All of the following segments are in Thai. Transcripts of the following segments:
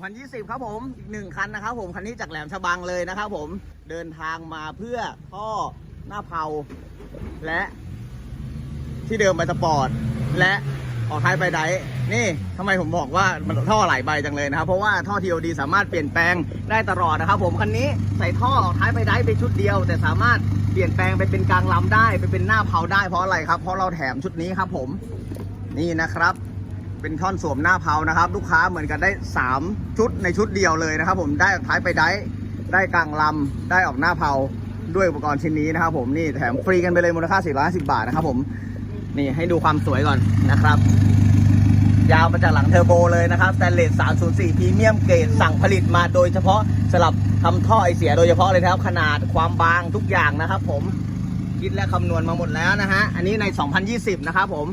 2020 ครับผมอีกหนึ่งคันนะครับผมคันนี้จากแหลมฉบังเลยนะครับผมเดินทางมาเพื่อท่อหน้าเผาและที่เดิมไปสปอร์ต และออกท้ายไปไดนี่ทำไมผมบอกว่ามันท่อหลายใบจังเลยนะครับ เพราะว่าท่อ TOD สามารถเปลี่ยนแปลงได้ตลอดนะครับ ผมคันนี้ใส่ท่อออกท้ายไปไดฟ์ไปชุดเดียว แต่สามารถเปลี่ยนแปลงไปเป็นกลางลำได้ไปเป็นหน้าเผาได้เพราะอะไรครับ เพราะเราแถมชุดนี้ครับผมนี่นะครับ เป็นท่อนสวมหน้าเผานะครับ ลูกค้าเหมือนกันได้ 3 ชุดในชุดเดียวเลยนะครับ ผมได้ท้ายไปได้ได้กลางลำได้ออกหน้าเผาด้วยอุปกรณ์ชิ้นนี้นะครับผมนี่แถมฟรีกันไปเลยมูลค่า450บาทนะครับผมนี่ให้ดูความสวยก่อนนะครับ ยาวมาจากหลังเทอร์โบเลยนะครับสแตนเลส 304พรีเมียมเกรดสั่งผลิตมาโดยเฉพาะสำหรับทำท่อไอเสียโดยเฉพาะเลยนะครับ ขนาดความบางทุกอย่างนะครับ ผมคิดและคำนวณมาหมดแล้วนะฮะอันนี้ใน 2020 นะครับผม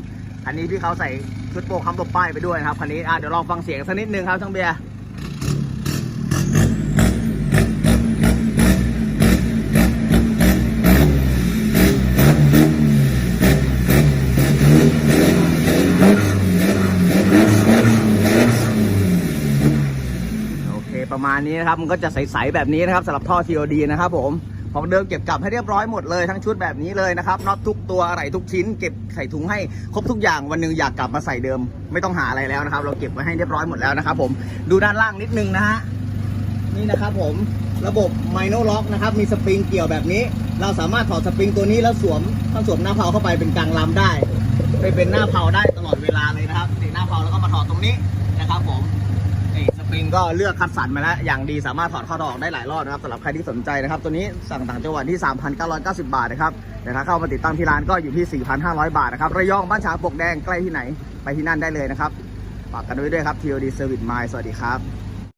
อันนี้พี่เขาใส่ชุดโปรคำตบป้ายไปด้วยนะครับคันนี้อะเดี๋ยวลองฟังเสียงสักนิดนึงครับช่างเบียร์โอเคประมาณนี้นะครับมันก็จะใสๆแบบนี้นะครับสำหรับท่อ TOD นะครับผม ของเดิมเก็บกลับให้เรียบร้อยหมดเลยทั้งชุดแบบนี้เลยนะครับน็อตทุกตัวอะไรทุกชิ้นเก็บใส่ถุงให้ครบทุกอย่างวันหนึงอยากกลับมาใส่เดิม ไม่ต้องหาอะไรแล้วนะครับ เราเก็บไว้ให้เรียบร้อยหมดแล้วนะครับ ผมดูด้านล่างนิดนึงนะฮะนี่นะครับผมระบบไมโนล็อกนะครับมีสปริงเกี่ยวแบบนี้ เราสามารถถอดสปริงตัวนี้แล้วสวมถ้าสวมหน้าเพาเข้าไปเป็นกลางลำได้ ไปเป็นหน้าเพาได้ตลอดเวลาเลยนะครับนี่หน้าเพาแล้วก็มาถอดตรงนี้นะครับผม ปิงก็เลือกคัดสรรมาแล้วอย่างดีสามารถถอดข้อดอกได้หลายรอบนะครับสำหรับใครที่สนใจนะครับ ตัวนี้สั่งต่างจังหวัดที่ 3,990 บาทนะครับแต่ถ้าเข้ามาติดตั้งที่ร้านก็อยู่ที่ 4,500 บาทนะครับระยองบ้านฉางปกแดงใกล้ที่ไหนไปที่นั่นได้เลยนะครับฝากกันไว้ด้วยครับ TOD Service Mile สวัสดีครับ